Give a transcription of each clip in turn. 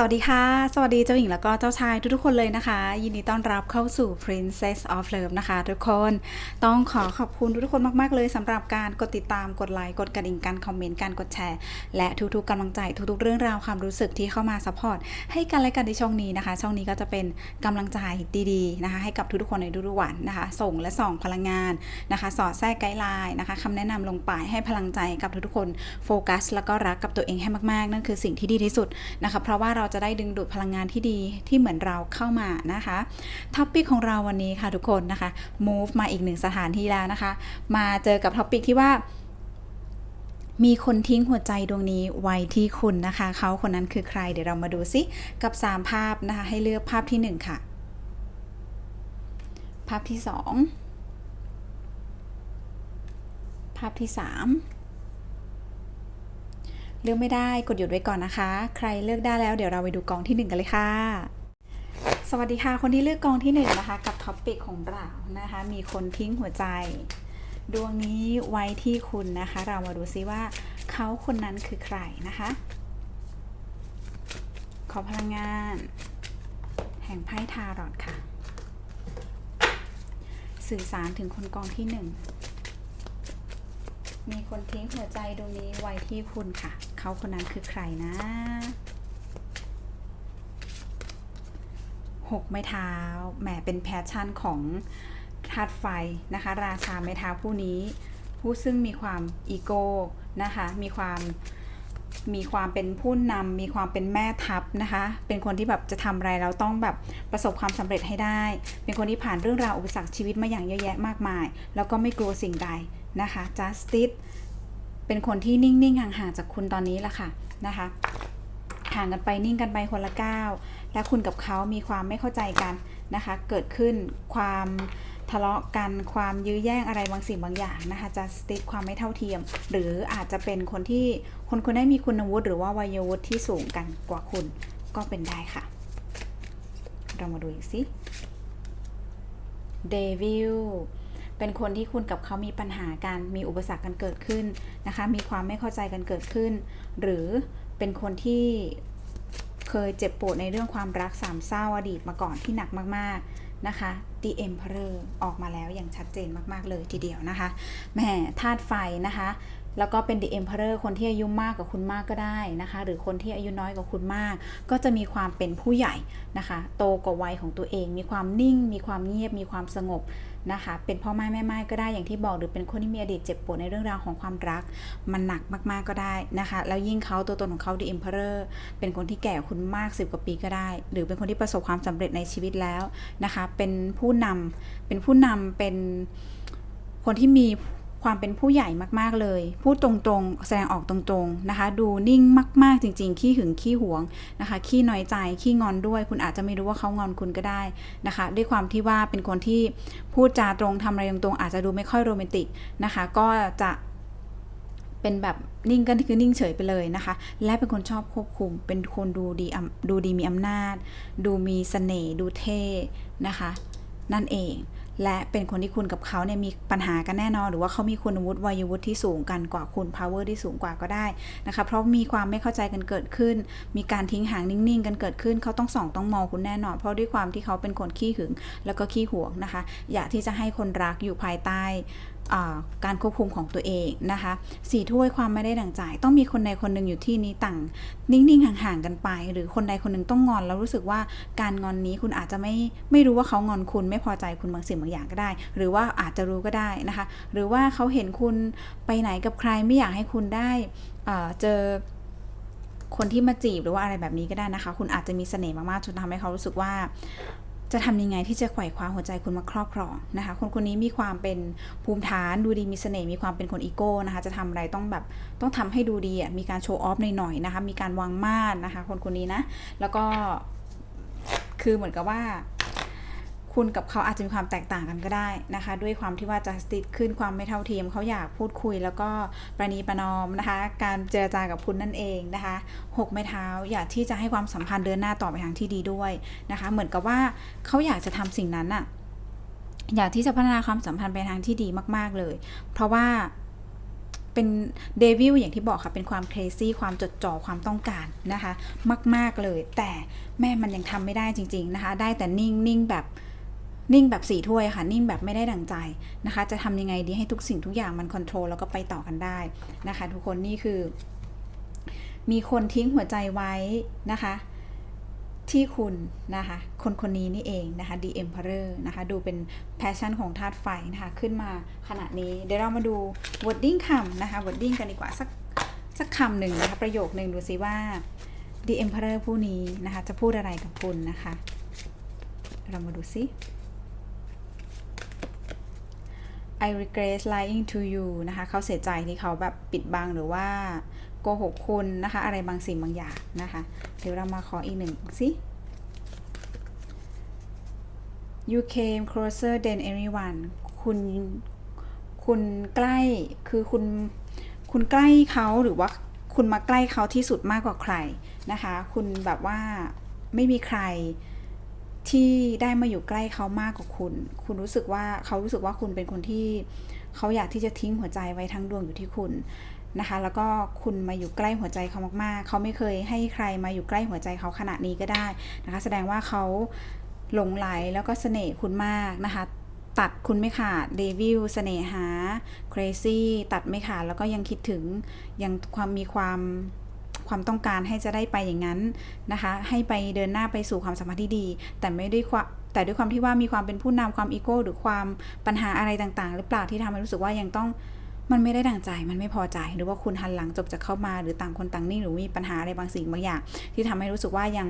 สวัสดีค่ะ สวัสดีเจ้าหญิงแล้วก็เจ้าชายทุกๆคนเลยนะคะ ยินดีต้อนรับเข้าสู่ Princess of Love นะคะ ทุกคนต้องขอขอบคุณทุกๆคนมากๆเลยสำหรับการกดติดตามกดไลค์กดกระดิ่งการคอมเมนต์การกดแชร์ และทุกๆกำลังใจทุกๆเรื่องราวความรู้สึกที่เข้ามาซัพพอร์ตให้กันและกันในช่องนี้นะคะ ช่องนี้ก็จะเป็นกำลังใจดีๆนะคะ ให้กับทุกๆคนในทุกๆวันนะคะ ส่งและส่องพลังงานนะคะ สอดแทรกไกด์ไลน์นะคะคำแนะนำลงไปให้พลังใจกับทุกๆคนโฟกัส แล้วก็รักกับตัวเองให้มากๆ นั่นคือสิ่งที่ดีที่สุดนะคะเพราะว่าเราจะได้ดึงดูดพลังงานที่ดีที่เหมือนเราเข้ามานะคะท็อปิกของเราวันนี้ค่ะทุกคนนะคะ move มาอีกหนึ่งสถานที่แล้วนะคะ มาเจอกับท็อปิกที่ว่ามีคนทิ้งหัวใจดวงนี้ไว้ที่คุณนะคะ เขาคนนั้นคือใคร เดี๋ยวเรามาดูซิกับ 3 ภาพนะคะ ให้เลือกภาพที่ 1 ค่ะ ภาพที่ 2 ภาพที่ 3 เลือกไม่ได้กดหยุดไว้ก่อนนะคะ ใครเลือกได้แล้วเดี๋ยวเราไปดูกองที่ 1 กันเลยค่ะ สวัสดีค่ะ คนที่เลือกกองที่1นะคะ กับท็อปปิกของเรานะคะ มีคนทิ้งหัวใจ ดวงนี้ไว้ที่คุณนะคะ เรามาดูซิว่าเขาคนนั้นคือใครนะคะ ขอพลังงาน แห่งไพ่ทารอตค่ะ สื่อสารถึงคนกองที่หนึ่ง มีคนทิ้งหัวใจดวงนี้ไว้ที่คุณค่ะ เขาคนนั้นคือใครนะหกไม้เท้าแหมเป็นแพชชั่นของธาตุไฟนะคะ ราชาไม้เท้าผู้นี้ ผู้ซึ่งมีความอีโก้นะคะ มีความมีความเป็นผู้นำมีความเป็นแม่ทัพนะคะ เป็นคนที่แบบจะทำอะไรแล้วต้องแบบประสบความสำเร็จให้ได้ เป็นคนที่ผ่านเรื่องราวอุปสรรคชีวิตมาอย่างเยอะแยะมากมาย แล้วก็ไม่กลัวสิ่งใด นะคะ justice เป็นคนที่นิ่งๆ ห่างๆ จากคุณตอนนี้ละค่ะนะคะ ห่างกันไปนิ่งกันไปคนละก้าวและคุณกับเขามีความไม่เข้าใจกันนะคะ เกิดขึ้นความทะเลาะกันความยื้อแย่งอะไรบางสิ่งบางอย่างนะคะจะสติกความไม่เท่าเทียม หรืออาจจะเป็นคนที่คนคนได้มีคุณวุฒิหรือว่าวัยวุฒิที่สูงกันกว่าคุณก็เป็นได้ค่ะ เรามาดูอีกสิเดวิล เป็นคนที่คุณกับเขามีปัญหากันมีอุปสรรคกันเกิดขึ้นนะคะ มีความไม่เข้าใจกันเกิดขึ้น หรือเป็นคนที่เคยเจ็บปวดในเรื่องความรักสามเศร้าอดีตมาก่อนที่หนักมากๆนะคะ The Emperor ออกมาแล้วอย่างชัดเจนมากๆเลยทีเดียวนะคะแหมธาตุไฟนะคะ แล้วก็เป็น The Emperor คนที่อายุมากกว่าคุณมากก็ได้นะคะ หรือคนที่อายุน้อยกว่าคุณมาก ก็จะมีความเป็นผู้ใหญ่นะคะ โตกว่าวัยของตัวเอง มีความนิ่ง มีความเงียบ มีความสงบ นะคะ เป็นพ่อไม้แม่ไม้ก็ได้อย่างที่บอกหรือเป็นคนที่มีอดีตเจ็บปวดในเรื่องราวของความรัก มันหนักมากๆก็ได้นะคะ แล้วยิ่งเขาตัวตนของเขา The Emperor เป็นคนที่แก่คุณมากสิบกว่าปีก็ได้ หรือเป็นคนที่ประสบความสำเร็จในชีวิตแล้วนะคะ เป็นผู้นำเป็นผู้นำเป็นคนที่มี ความเป็นผู้ใหญ่มากๆเลย พูดตรงๆ แสดงออกตรงๆนะคะ ดูนิ่งมากๆจริง ๆ ขี้หึงขี้หวงนะคะ ขี้น้อยใจ ขี้งอนด้วย คุณอาจจะไม่รู้ว่าเขางอนคุณก็ได้นะคะ ด้วยความที่ว่าเป็นคนที่พูดจาตรงทำอะไรตรงๆ อาจจะดูไม่ค่อยโรแมนติกนะคะ ก็จะเป็นแบบนิ่งก็คือนิ่งเฉยไปเลยนะคะ และเป็นคนชอบควบคุม เป็นคนดูดีดูดีมีอำนาจ ดูมีเสน่ห์ดูเท่นะคะ นั่นเอง และเป็นคนที่คุณกับเขาเนี่ยมีปัญหากันแน่นอน หรือว่าเขามีคุณวุฒิวัยวุฒิที่สูงกันกว่าคุณ power ที่สูงกว่าก็ได้นะคะ เพราะมีความไม่เข้าใจกันเกิดขึ้น มีการทิ้งห่างนิ่งๆ กันเกิดขึ้น เขาต้องส่องต้องมองคุณแน่นอน เพราะด้วยความที่เขาเป็นคนขี้หึง แล้วก็ขี้หวงนะคะ อยากที่จะให้คนรักอยู่ภายใต้ การควบคุมของตัวเองนะคะสี่ถ้วยความไม่ได้ดั่งใจ ต้องมีคนใดคนหนึ่งอยู่ที่นี้ต่างนิ่งๆห่างๆกันไป หรือคนใดคนหนึ่งต้องงอน แล้วรู้สึกว่าการงอนนี้คุณอาจจะไม่ไม่รู้ว่าเขางอนคุณไม่พอใจคุณบางสิ่งบางอย่างก็ได้ หรือว่าอาจจะรู้ก็ได้นะคะ หรือว่าเขาเห็นคุณไปไหนกับใครไม่อยากให้คุณได้เอ่อเจอคนที่มาจีบหรือว่าอะไรแบบนี้ก็ได้นะคะ คุณอาจจะมีเสน่ห์มากๆจนทำให้เขารู้สึกว่า จะทำยังไงที่จะไขว่คว้าหัวใจคุณมาครอบครองนะคะ คนคนนี้มีความเป็นภูมิฐานดูดีมีเสน่ห์มีความเป็นคนอีโก้นะคะ จะทำอะไรต้องแบบต้องทำให้ดูดีอะมีการโชว์ออฟหน่อยๆนะคะ มีการวางมาดนะคะ คนคนนี้นะ แล้วก็คือเหมือนกับว่า คุณกับเขาอาจจะมีความแตกต่างกันก็ได้นะคะ ด้วยความที่ว่าจะติดขึ้นความไม่เท่าเทียมเขาอยากพูดคุย แล้วก็ประนีประนอมนะคะ การเจรจากับคุณนั่นเองนะคะหกไม้เท้าอยากที่จะให้ความสัมพันธ์เดินหน้าต่อไปทางที่ดีด้วยนะคะ เหมือนกับว่าเขาอยากจะทำสิ่งนั้นอะอยากที่จะพัฒนาความสัมพันธ์ไปทางที่ดีมาก ๆเลย เพราะว่าเป็นเดวิลอย่างที่บอกค่ะ เป็นความ crazy ความจดจ่อความต้องการนะคะ มาก ๆ เลย แต่แม่มันยังทำไม่ได้จริง ๆ นะคะ ได้แต่นิ่งนิ่งแบบ นิ่งแบบสี่ถ้วยค่ะ นิ่งแบบไม่ได้ดังใจนะคะ จะทำยังไงดีให้ทุกสิ่งทุกอย่างมันคอนโทรลแล้วก็ไปต่อกันได้นะคะ ทุกคนนี่คือ มีคนทิ้งหัวใจไว้นะคะที่คุณนะคะ คนคนนี้นี่เองนะคะ The Emperor นะคะ ดูเป็นแพชชั่นของธาตุไฟนะคะ ขึ้นมาขนาดนี้ เดี๋ยวเรามาดู wording คำนะคะ wording กันดีกว่า สักสักคำหนึ่งนะคะ ประโยคหนึ่งดูซิว่า The Emperor ผู้นี้นะคะ จะพูดอะไรกับคุณนะคะ เรามาดูซิ I regret lying to you นะคะเขาเสียใจที่เขาแบบปิดบังหรือว่าโกหกคุณนะคะ อะไรบางสิ่งบางอย่างนะคะ เดี๋ยวเรามาขออีกหนึ่งสิ you came closer than anyone คุณคุณใกล้คือคุณคุณใกล้เขาหรือว่าคุณมาใกล้เขาที่สุดมากกว่าใครนะคะ คุณแบบว่าไม่มีใคร ที่ได้มาอยู่ใกล้เขามากกว่าคุณ คุณรู้สึกว่าเขารู้สึกว่าคุณเป็นคนที่เขาอยากที่จะทิ้งหัวใจไว้ทั้งดวงอยู่ที่คุณนะคะ แล้วก็คุณมาอยู่ใกล้หัวใจเขามากๆ เขาไม่เคยให้ใครมาอยู่ใกล้หัวใจเขาขนาดนี้ก็ได้นะคะ แสดงว่าเขาหลงไหลแล้วก็เสน่ห์คุณมากนะคะ ตัดคุณไม่ขาดเดวิลเสน่หา crazy ตัดไม่ขาดแล้วก็ยังคิดถึงยังความมีความ ความต้องการให้จะได้ไปอย่างนั้นนะคะ ให้ไปเดินหน้าไปสู่ความสัมพันธ์ที่ดี แต่ไม่ด้วยความแต่ด้วยความที่ว่ามีความเป็นผู้นำความอีโก้หรือความปัญหาอะไรต่างๆ หรือเปล่าที่ทำให้รู้สึกว่ายังต้องมันไม่ได้ดังใจ มันไม่พอใจ หรือว่าคุณหันหลังจบจากเข้ามา หรือต่างคนต่างนิ่งหรือมีปัญหาอะไรบางสิ่งบางอย่าง ที่ทำให้รู้สึกว่ายัง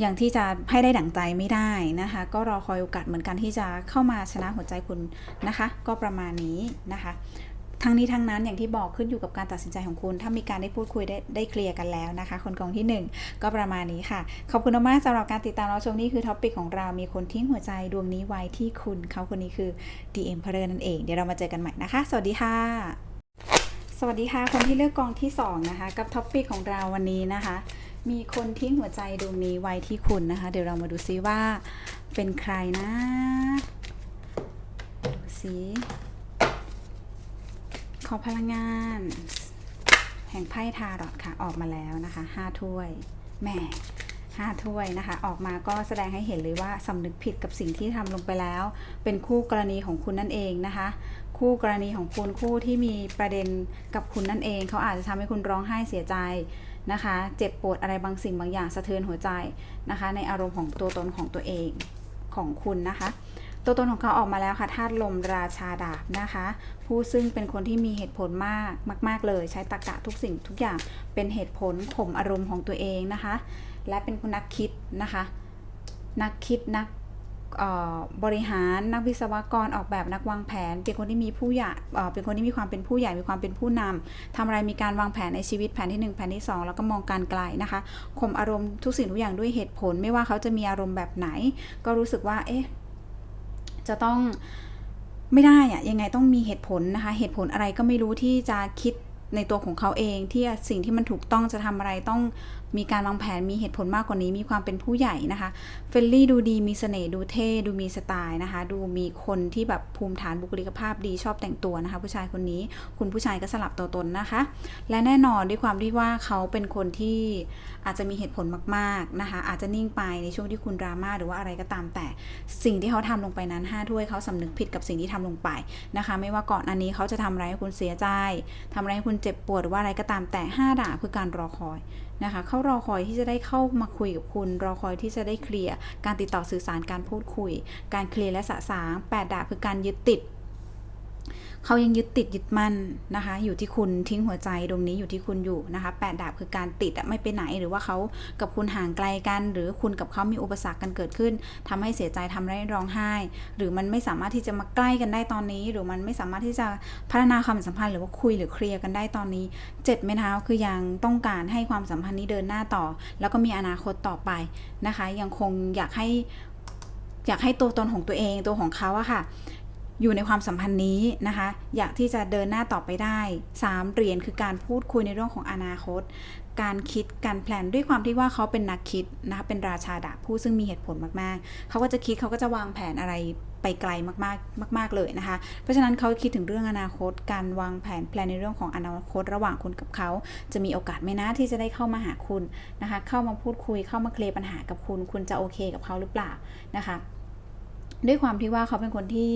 อย่างที่จะให้ได้ดั่งใจไม่ได้นะคะ ก็รอคอยโอกาสเหมือนกันที่จะเข้ามาชนะหัวใจคุณนะคะ ก็ประมาณนี้นะคะ ทั้งนี้ทั้งนั้นอย่างที่บอกขึ้นอยู่กับการตัดสินใจของคุณ ถ้ามีการได้พูดคุยได้ได้เคลียร์กันแล้วนะคะ คนกองที่ 1 ก็ประมาณนี้ค่ะ ขอบคุณมากสำหรับการติดตามเราชมนี่คือท็อปิกของเรา มีคนทิ้งหัวใจดวงนี้ไว้ที่คุณเขาคนนี้คือ The Emperor นั่นเอง เดี๋ยวเรามาเจอกันใหม่นะคะ สวัสดีค่ะ สวัสดีค่ะ คนที่เลือกกองที่ 2 นะคะ กับท็อปิกของเราวันนี้นะคะ มีคนทิ้งหัวใจดวงนี้ไว้ที่คุณนะคะ เดี๋ยวเรามาดูซิว่าเป็นใครนะดูซิ ขอพลังงาน แห่งไพ่ทารอตค่ะ ออกมาแล้วนะคะห้าถ้วยแหม่ห้าถ้วยนะคะ ออกมาก็แสดงให้เห็นเลยว่าสำนึกผิดกับสิ่งที่ทำลงไปแล้ว เป็นคู่กรณีของคุณนั่นเองนะคะ คู่กรณีของคุณคู่ที่มีประเด็นกับคุณนั่นเอง เขาอาจจะทำให้คุณร้องไห้เสียใจนะคะ เจ็บปวดอะไรบางสิ่งบางอย่างสะเทือนหัวใจนะคะ ในอารมณ์ของตัวตนของตัวเองของคุณนะคะ ตัวตนของเขาออกมาแล้วค่ะธาตุลมราชาดาบนะคะ ผู้ซึ่งเป็นคนที่มีเหตุผลมากมาก ๆ เลย ใช้ตรรกะทุกสิ่งทุกอย่างเป็นเหตุผลข่มอารมณ์ของตัวเองนะคะ และเป็นคนนักคิดนะคะ นักคิดนักบริหารนักวิศวกรออกแบบนักวางแผน เป็นคนที่มีผู้ใหญ่เป็นคนที่มีความเป็นผู้ใหญ่มีความเป็นผู้นำทำอะไรมีการวางแผนในชีวิตแผนที่หนึ่งแผนที่สองแล้วก็มองการไกลนะคะข่มอารมณ์ทุกสิ่งทุกอย่างด้วยเหตุผล ไม่ว่าเขาจะมีอารมณ์แบบไหน ก็รู้สึกว่าเอ๊ะ จะต้องไม่ได้อะยังไงต้องมีเหตุผลนะคะ เหตุผลอะไรก็ไม่รู้ที่จะคิด ในตัวของเขาเองที่สิ่งที่มันถูกต้องจะทำอะไรต้องมีการวางแผนมีเหตุผลมากกว่านี้มีความเป็นผู้ใหญ่นะคะเฟลลี่ดูดีมีเสน่ห์ดูเท่ดูมีสไตล์นะคะ ดูมีคนที่แบบภูมิฐานบุคลิกภาพดีชอบแต่งตัวนะคะ ผู้ชายคนนี้คุณผู้ชายก็สลับตัวตนนะคะ และแน่นอนด้วยความที่ว่าเขาเป็นคนที่อาจจะมีเหตุผลมากๆนะคะ อาจจะนิ่งไปในช่วงที่คุณดราม่าหรือว่าอะไรก็ตามแต่สิ่งที่เขาทำลงไปนั้น5ถ้วยเขาสำนึกผิดกับสิ่งที่ทำลงไปนะคะ ไม่ว่าก่อนอันนี้เขาจะทำอะไรให้คุณเสียใจทำอะไรให้คุณเจ็บปวดหรือว่าอะไรก็ตามแต่ 5 ด่าคือการรอคอยนะคะเขารอคอยที่จะได้เข้ามาคุยกับคุณ รอคอยที่จะได้เคลียร์การติดต่อสื่อสารการพูดคุย การเคลียร์และสะสางแปดดาบคือการยึดติด เขายังยึดติดยึดมั่นนะคะ อยู่ที่คุณทิ้งหัวใจตรงนี้อยู่ที่คุณอยู่นะคะแปดดาบคือการติดไม่ไปไหนหรือว่าเขากับคุณห่างไกลกัน หรือคุณกับเขามีอุปสรรคกันเกิดขึ้นทำให้เสียใจทำให้ร้องไห้ หรือมันไม่สามารถที่จะมาใกล้กันได้ตอนนี้ หรือมันไม่สามารถที่จะพัฒนาความสัมพันธ์หรือว่าคุยหรือเคลียร์กันได้ตอนนี้เจ็ดไม้เท้าคือยังต้องการให้ความสัมพันธ์นี้เดินหน้าต่อ แล้วก็มีอนาคตต่อไปนะคะ ยังคงอยากให้อยากให้ตัวตนของตัวเองตัวของเขาอะค่ะ อยู่ในความสัมพันธ์นี้นะคะ อยากที่จะเดินหน้าต่อไปได้ 3 เหรียญคือการพูดคุยในเรื่องของอนาคต การคิดการแพลนด้วยความที่ว่าเขาเป็นนักคิดนะคะเป็นราชาดาบผู้ซึ่งมีเหตุผลมากๆ เขาก็จะคิดเขาก็จะวางแผนอะไรไปไกลมากๆ มาก ๆ เลยนะคะ เพราะฉะนั้นเขาคิดถึงเรื่องอนาคต การวางแผนแพลนในเรื่องของอนาคต ระหว่างคุณกับเขา จะมีโอกาสไหมนะที่จะได้เข้ามาหาคุณนะคะ เข้ามาพูดคุย เข้ามาเคลียร์ปัญหากับคุณ คุณจะโอเคกับเขาหรือเปล่านะคะ ด้วยความที่ว่าเขาเป็นคนที่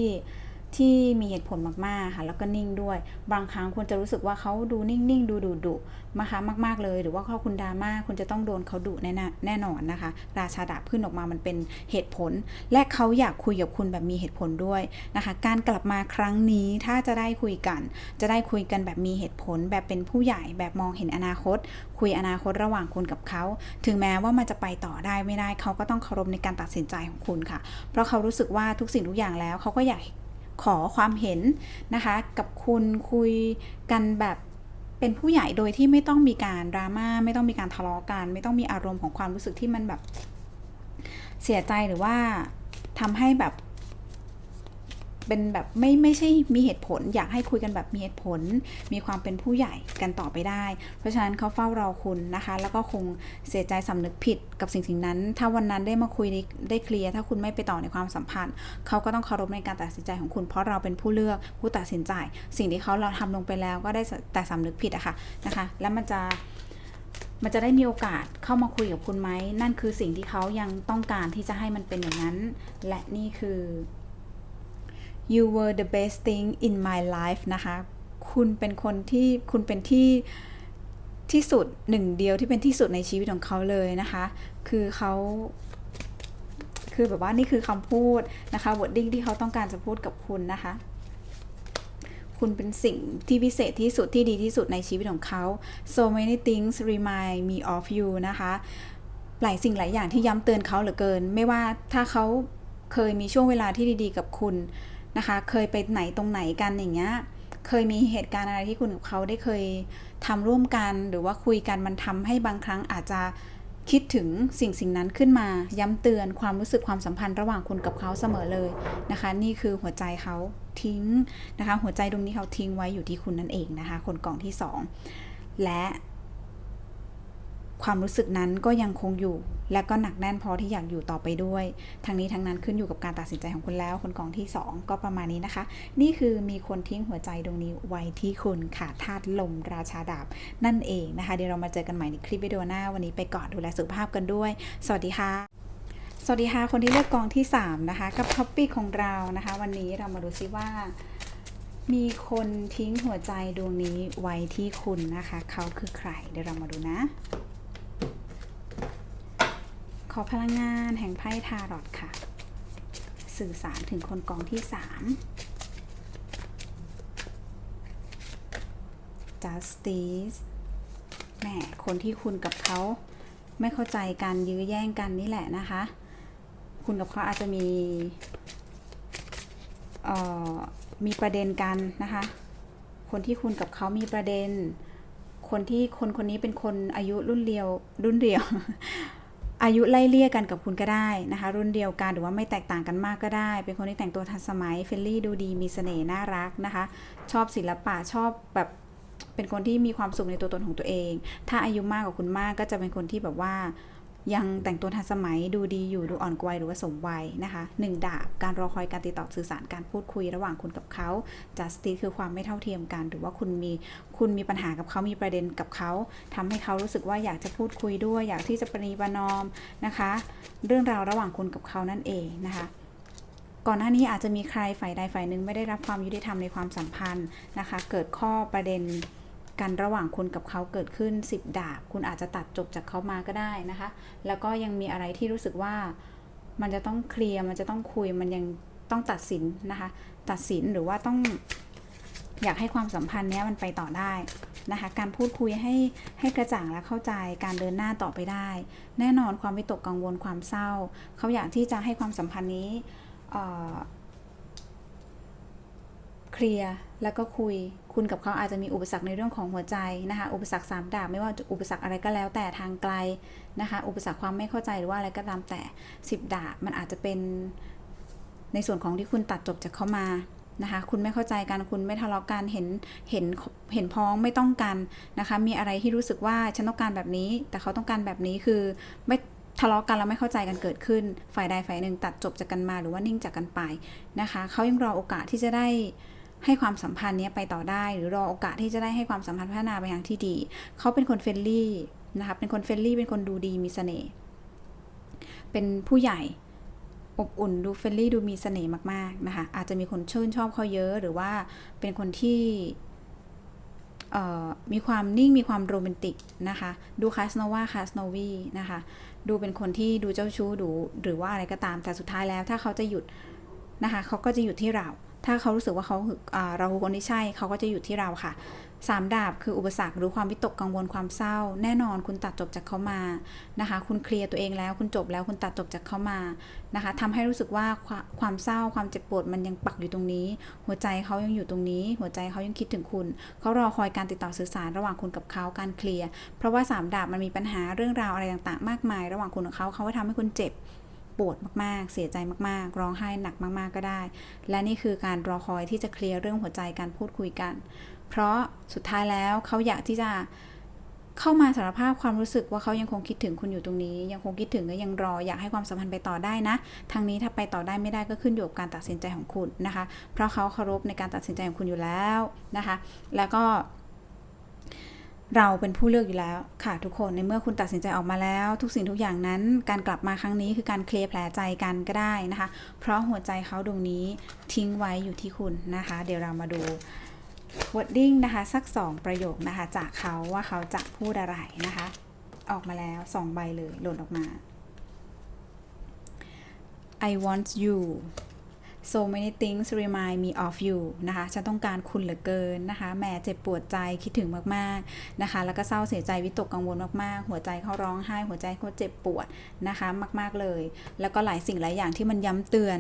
ที่มีเหตุผลมากๆค่ะแล้วก็นิ่งด้วย บางครั้งคุณจะรู้สึกว่าเขาดูนิ่งๆ ดูดุดุนะคะมาก ๆเลย หรือว่าเขาคุณดราม่าคุณจะต้องโดนเขาดุแน่ๆแน่นอนนะคะ ราชาดาบขึ้นออกมามันเป็นเหตุผล และเขาอยากคุยกับคุณแบบมีเหตุผลด้วยนะคะ การกลับมาครั้งนี้ถ้าจะได้คุยกัน จะได้คุยกันแบบมีเหตุผล แบบเป็นผู้ใหญ่แบบมองเห็นอนาคต คุยอนาคตระหว่างคุณกับเขา ถึงแม้ว่ามันจะไปต่อได้ไม่ได้เขาก็ต้องเคารพในการตัดสินใจของคุณค่ะ เพราะเขารู้สึกว่าทุกสิ่งทุกอย่างแล้วเขาก็อยาก ขอความเห็นนะคะ กับคุณคุยกันแบบเป็นผู้ใหญ่โดยที่ไม่ต้องมีการดราม่าไม่ต้องมีการทะเลาะกัน ไม่ต้องมีอารมณ์ของความรู้สึกที่มันแบบเสียใจหรือว่าทำให้แบบ เป็นแบบไม่ไม่ใช่มีเหตุผล อยากให้คุยกันแบบมีเหตุผล มีความเป็นผู้ใหญ่กันต่อไปได้ เพราะฉะนั้นเขาเฝ้ารอคุณนะคะ แล้วก็คงเสียใจสำนึกผิดกับสิ่งสิ่งนั้น ถ้าวันนั้นได้มาคุยได้เคลียร์ถ้าคุณไม่ไปต่อในความสัมพันธ์เขาก็ต้องเคารพในการตัดสินใจของคุณ เพราะเราเป็นผู้เลือกผู้ตัดสินใจ สิ่งที่เขาเราทำลงไปแล้วก็ได้แต่สำนึกผิดอะค่ะนะคะ แล้วมันจะมันจะได้มีโอกาสเข้ามาคุยกับคุณไหม นั่นคือสิ่งที่เขายังต้องการที่จะให้มันเป็นอย่างนั้น และนี่คือ you were the best thing in my life นะคะ คุณเป็นคนที่คุณเป็นที่ที่สุดหนึ่งเดียวที่เป็นที่สุดในชีวิตของเขาเลยนะคะ คือเขาคือแบบว่านี่คือคำพูดนะคะ wording ที่เขาต้องการจะพูดกับคุณนะคะ คุณเป็นสิ่งที่พิเศษที่สุดที่ดีที่สุดในชีวิตของเขา so many things remind me of you นะคะ หลายสิ่งหลายอย่างที่ย้ำเตือนเขาเหลือเกิน ไม่ว่าถ้าเขาเคยมีช่วงเวลาที่ดีๆ กับคุณ นะคะ เคยไปไหนตรงไหนกันอย่างเงี้ยเคยมีเหตุการณ์อะไรที่คุณกับเขาได้เคยทำร่วมกัน หรือว่าคุยกันมันทำให้บางครั้งอาจจะคิดถึงสิ่งสิ่งนั้นขึ้นมา ย้ำเตือนความรู้สึกความสัมพันธ์ระหว่างคุณกับเขาเสมอเลยนะคะ นี่คือหัวใจเขาทิ้งนะคะ หัวใจดวงนี้เขาทิ้งไว้อยู่ที่คุณนั่นเองนะคะ คนกล่องที่สองและ ความรู้สึกนั้นก็ยังคงอยู่ และก็หนักแน่นพอที่อยากอยู่ต่อไปด้วย ทั้งนี้ทั้งนั้นขึ้นอยู่กับการตัดสินใจของคุณแล้ว คนกองที่ 2 ก็ประมาณนี้นะคะ นี่คือมีคนทิ้งหัวใจดวงนี้ไว้ที่คุณค่ะธาตุลมราชาดาบ นั่นเองนะคะ เดี๋ยวเรามาเจอกันใหม่ในคลิปวิดีโอหน้า วันนี้ไปก่อนดูแลสุขภาพกันด้วย สวัสดีค่ะสวัสดีค่ะ คนที่เลือกกองที่ 3 นะคะ กับท็อปปี้ของเรานะคะ วันนี้เรามาดูซิว่า มีคนทิ้งหัวใจดวงนี้ไว้ที่คุณนะคะ เขาคือใคร เดี๋ยวเรามาดูนะ ขอพลังงานแห่งไพ่ทารอตค่ะ สื่อสารถึงคนกองที่3 justice แหมคนที่คุณกับเขาไม่เข้าใจกันยื้อแย่งกันนี่แหละนะคะ คุณกับเขาอาจจะมีมีประเด็นกันนะคะ คนที่คุณกับเขามีประเด็น คนที่คนคนนี้เป็นคนอายุรุ่นเดียวรุ่นเดียว อายุไล่เลี่ยกันกับคุณก็ได้นะคะ รุ่นเดียวกันหรือว่าไม่แตกต่างกันมากก็ได้ เป็นคนที่แต่งตัวทันสมัยเฟรนลี่ดูดีมีเสน่ห์น่ารักนะคะ ชอบศิลปะชอบแบบเป็นคนที่มีความสุขในตัวตนของตัวเอง ถ้าอายุมากกว่าคุณมากก็จะเป็นคนที่แบบว่า ยังแต่งตัวทันสมัยดูดีอยู่ดูอ่อนกวัยหรือว่าสมวัยนะคะหนึ่งดาบการรอคอยการติดต่อสื่อสารการพูดคุยระหว่างคุณกับเขา justice คือความไม่เท่าเทียมกัน หรือว่าคุณมีคุณมีปัญหากับเขามีประเด็นกับเขาทำให้เขารู้สึกว่าอยากจะพูดคุยด้วย อยากที่จะประนีประนอมนะคะ เรื่องราวระหว่างคุณกับเขานั่นเองนะคะก่อนหน้านี้อาจจะมีใครฝ่ายใดฝ่ายหนึ่งไม่ได้รับความยุติธรรมในความสัมพันธ์นะคะ เกิดข้อประเด็น กันระหว่างคุณกับเขาเกิดขึ้น 10 ดาบ คุณอาจจะตัดจบจากเขามาก็ได้นะคะ แล้วก็ยังมีอะไรที่รู้สึกว่ามันจะต้องเคลียร์มันจะต้องคุยมันยังต้องตัดสินนะคะ ตัดสินหรือว่าต้องอยากให้ความสัมพันธ์นี้มันไปต่อได้นะคะ การพูดคุยให้ให้กระจ่างและเข้าใจการเดินหน้าต่อไปได้ แน่นอนความวิตกกังวลความเศร้า เขาอยากที่จะให้ความสัมพันธ์นี้เคลียร์ แล้วก็คุยคุณกับเขาอาจจะมีอุปสรรคในเรื่องของหัวใจนะคะอุปสรรคสามดาบไม่ว่าอุปสรรคอะไรก็แล้วแต่ทางไกลนะคะอุปสรรคความไม่เข้าใจหรือว่าอะไรก็ตามแต่สิบดาบมันอาจจะเป็นในส่วนของที่คุณตัดจบจากเขามานะคะคุณไม่เข้าใจกันคุณไม่ทะเลาะกันเห็นเห็นเห็นพ้องไม่ต้องกันนะคะมีอะไรที่รู้สึกว่าฉันต้องการแบบนี้ แต่เขาต้องการแบบนี้คือไม่ทะเลาะกันแล้วไม่เข้าใจกันเกิดขึ้น ฝ่ายใดฝ่ายหนึ่งตัดจบจากกันมาหรือว่านิ่งจากกันไปนะคะเขายังรอโอกาสที่จะได้ ให้ความสัมพันธ์นี้ไปต่อได้ หรือรอโอกาสที่จะได้ให้ความสัมพันธ์พัฒนาไปอย่างที่ดี เขาเป็นคนเฟรนลี่นะคะเป็นคนเฟรนลี่เป็นคนดูดีมีเสน่ห์เป็นผู้ใหญ่อบอุ่นดูเฟรนลี่ดูมีเสน่ห์มากๆนะคะอาจจะมีคนชื่นชอบเขาเยอะหรือว่าเป็นคนที่มีความนิ่งมีความโรแมนติกนะคะ ดูคาสโนวาคาสโนวีนะคะ ดูเป็นคนที่ดูเจ้าชู้ดูหรือว่าอะไรก็ตามแต่สุดท้ายแล้วถ้าเขาจะหยุดนะคะเขาก็จะหยุดที่เรา ถ้าเขารู้สึกว่าเขาเราคือคนที่ใช่เขาก็จะหยุดที่เราค่ะสามดาบคืออุปสรรคหรือความวิตกกังวลความเศร้า แน่นอนคุณตัดจบจากเขามานะคะ คุณเคลียร์ตัวเองแล้ว คุณจบแล้วคุณตัดจบจากเขามานะคะทำให้รู้สึกว่าความความเศร้าความเจ็บปวดมันยังปักอยู่ตรงนี้ หัวใจเขายังอยู่ตรงนี้ หัวใจเขายังคิดถึงคุณเขารอคอยการติดต่อสื่อสารระหว่างคุณกับเขาการเคลียร์เพราะว่าสามดาบมันมีปัญหาเรื่องราวอะไรต่างๆ มากมาย ระหว่างคุณกับเขาเขาก็ทำให้คุณเจ็บ ปวดมากๆ เสียใจมากๆ ร้องไห้หนักมากๆก็ได้ และนี่คือการรอคอยที่จะเคลียร์เรื่องหัวใจการพูดคุยกัน เพราะสุดท้ายแล้วเขาอยากที่จะเข้ามาสารภาพความรู้สึกว่าเขายังคงคิดถึงคุณอยู่ตรงนี้ ยังคงคิดถึงและยังรออยากให้ความสัมพันธ์ไปต่อได้นะทางนี้ถ้าไปต่อได้ไม่ได้ก็ขึ้นอยู่กับการตัดสินใจของคุณนะคะ เพราะเขาเคารพในการตัดสินใจของคุณอยู่แล้วนะคะ แล้วก็ เราเป็นผู้เลือกอยู่แล้วค่ะทุกคนในเมื่อคุณตัดสินใจออกมาแล้ว ทุกสิ่งทุกอย่างนั้น การกลับมาครั้งนี้คือการเคลียร์แผลใจกันก็ได้นะคะ เพราะหัวใจเขาดวงนี้ทิ้งไว้อยู่ที่คุณนะคะ เดี๋ยวเรามาดู wording นะคะสัก 2 ประโยคนะคะ จากเขาว่าเขาจะพูดอะไรนะคะ ออกมาแล้ว 2 ใบเลยหล่นออกมา I want you so many things remind me of you นะคะ ฉันต้องการคุณเหลือเกินนะคะ แหมเจ็บปวดใจคิดถึงมากๆนะคะ แล้วก็เศร้าเสียใจวิตกกังวลมากๆ หัวใจเขาร้องไห้ หัวใจเขาเจ็บปวดนะคะ มาก ๆเลย แล้วก็หลายสิ่งหลายอย่างที่มันย้ำเตือน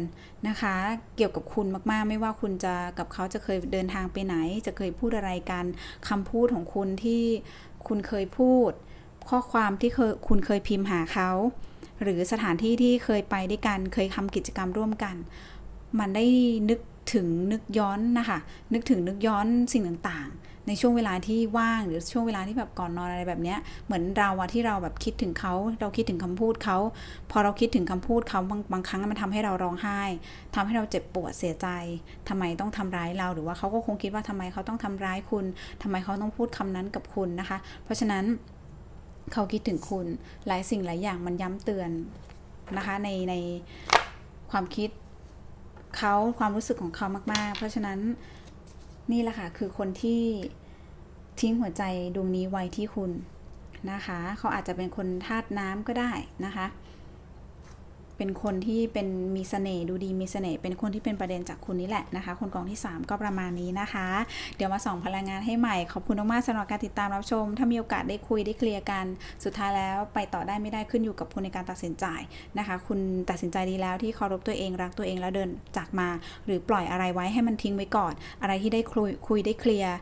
นะคะ เกี่ยวกับคุณมากๆ ไม่ว่าคุณจะกับเขาจะเคยเดินทางไปไหน จะเคยพูดอะไรกันคำพูดของคุณที่คุณเคยพูด ข้อความที่เคยคุณเคยพิมพ์หาเขาหรือสถานที่ที่เคยไปด้วยกันเคยทำกิจกรรมร่วมกัน มันได้นึกถึงนึกย้อนนะคะนึกถึงนึกย้อนสิ่งต่างๆ ในช่วงเวลาที่ว่างหรือช่วงเวลาที่แบบก่อนนอนอะไรแบบเนี้ยเหมือนเราอะที่เราแบบคิดถึงเขาเราคิดถึงคำพูดเขาพอเราคิดถึงคำพูดเขาบางบางครั้งมันทำให้เราร้องไห้ทำให้เราเจ็บปวดเสียใจทำไมต้องทำร้ายเราหรือว่าเขาก็คงคิดว่าทำไมเขาต้องทำร้ายคุณทำไมเขาต้องพูดคำนั้นกับคุณนะคะ เพราะฉะนั้นเขาคิดถึงคุณหลายสิ่งหลายอย่างมันย้ำเตือนนะคะในในความคิด เขาความรู้สึกของเขามาก ๆ เพราะฉะนั้นนี่แหละค่ะคือคนที่ทิ้งหัวใจดวงนี้ไว้ที่คุณนะคะ เขาอาจจะเป็นคนธาตุน้ำก็ได้นะคะ เป็นคนที่เป็นมีเสน่ห์ดูดีมีเสน่ห์เป็นคนที่เป็นประเด็นจากคุณนี่แหละนะคะ คนกองที่ 3 ก็ประมาณนี้นะคะ เดี๋ยวมาส่องพลังงานให้ใหม่ ขอบคุณมากๆสำหรับการติดตามรับชม ถ้ามีโอกาสได้คุยได้เคลียร์กัน สุดท้ายแล้วไปต่อได้ไม่ได้ขึ้นอยู่กับคุณในการตัดสินใจนะคะ คุณตัดสินใจดีแล้วที่เคารพตัวเองรักตัวเองแล้วเดินจากมา หรือปล่อยอะไรไว้ให้มันทิ้งไว้ก่อน อะไรที่ได้คุยคุยได้เคลียร์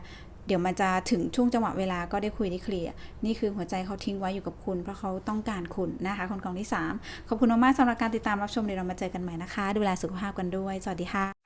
เดี๋ยวมันจะถึงช่วงจังหวะเวลาก็ได้คุยได้เคลียร์นี่คือหัวใจเขาทิ้งไว้อยู่กับคุณ เพราะเขาต้องการคุณนะคะ คนกองที่ 3 ขอบคุณมากๆสำหรับการติดตามรับชมเดี๋ยวเรามาเจอกันใหม่นะคะ ดูแลสุขภาพกันด้วย สวัสดีค่ะ